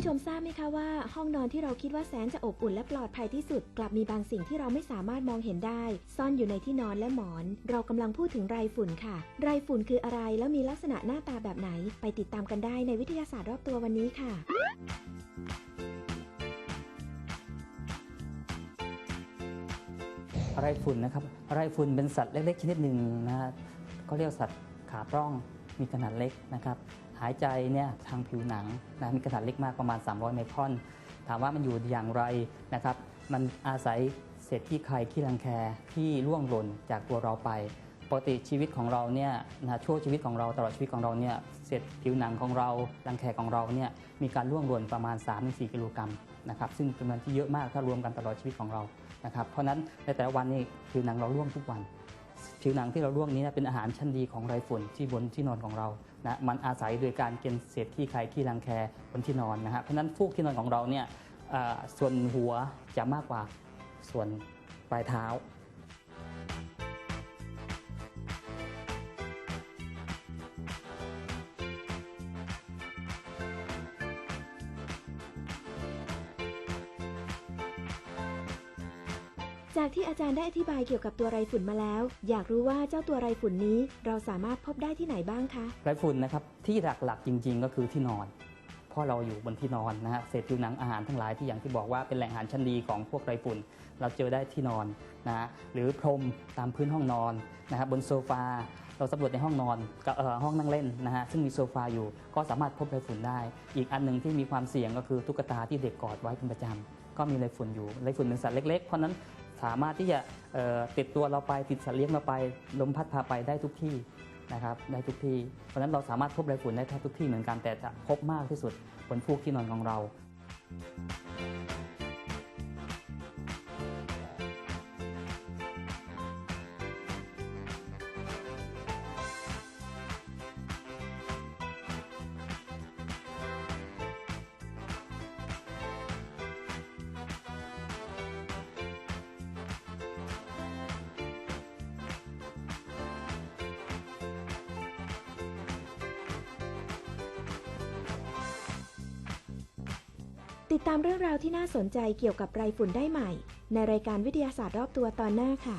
ผู้ชมทราบไหมคะว่าห้องนอนที่เราคิดว่าแสนจะอบอุ่นและปลอดภัยที่สุด กลับมีบางสิ่งที่เราไม่สามารถมองเห็นได้ ซ่อนอยู่ในที่นอนและหมอน เรากำลังพูดถึงไรฝุ่นค่ะ ไรฝุ่นคืออะไรแล้วมีลักษณะหน้าตาแบบไหน ไปติดตามกันได้ในวิทยาศาสตร์รอบตัววันนี้ค่ะไรฝุ่นนะครับไรฝุ่นเป็นสัตว์เล็กๆชนิดหนึ่งนะฮะก็เรียกสัตว์ขาปล้องมีขนาดเล็กนะครับ หายใจเนี่ยทางผิวหนังนะมีขนาดเล็กมากประมาณ 300 ไมครอน ถามว่ามันอยู่อย่างไรนะครับ มันอาศัยเศษขี้ใครขี้รังแคที่ร่วงหล่นจากตัวเราไปปกติชีวิตของเราเนี่ยนะช่วงชีวิตของเราตลอดชีวิตของเราเนี่ยเศษผิวหนังของเรารังแคของเราเนี่ยมีการร่วงหล่นประมาณ 3-4 กิโลกรัมนะครับซึ่งเป็นมันที่เยอะมากถ้ารวมกันตลอดชีวิตของเรานะครับเพราะฉะนั้นในแต่ละวันนี่ผิวหนังเราร่วงทุกวัน ผิวหนังที่เราลวงนี้นะเป็นอาหารชั้นดีของไรฝุ่นที่บนที่นอนของเรานะมันอาศัยโดยการกินเศษขี้ไครขี้รังแคบนที่นอนนะฮะเพราะฉะนั้นฟูกที่นอนของเราเนี่ยส่วนหัวจะมากกว่าส่วนปลายเท้า จากที่อาจารย์ได้อธิบายเกี่ยวกับตัวไรฝุ่นมาแล้ว อยากรู้ว่าเจ้าตัวไรฝุ่นนี้เราสามารถพบได้ที่ไหนบ้างคะไรฝุ่นนะครับที่หลักๆจริง ๆ ก็คือที่นอนเพราะเราอยู่บนที่นอนนะฮะเศษผิวหนังอาหารทั้งหลายที่อย่างที่บอกว่าเป็นแหล่งอาหารชั้นดีของพวกไรฝุ่น เราเจอได้ที่นอนนะฮะหรือพรมตามพื้นห้องนอนนะครับบนโซฟาเราสำรวจในห้องนอนกับห้องนั่งเล่นนะฮะซึ่งมีโซฟาอยู่ก็สามารถพบไรฝุ่นได้ อีกอันหนึ่งที่มีความเสี่ยงก็คือตุ๊กตาที่เด็กกอดไว้เป็นประจำก็มีไรฝุ่นอยู่ไรฝุ่นเป็นสัตว์เล็กๆ เพราะนั้น สามารถที่จะติดตัวเราไปติดสัตว์เลี้ยงเราไปลมพัดพาไปได้ทุกที่นะครับได้ทุกที่ เพราะฉะนั้นเราสามารถพบไรฝุ่นได้แทบทุกที่เหมือนกันแต่จะพบมากที่สุดบนฟูกที่นอนของเรา ติดตามเรื่องราวที่น่าสนใจเกี่ยวกับไรฝุ่นได้ใหม่ ในรายการวิทยาศาสตร์รอบตัวตอนหน้าค่ะ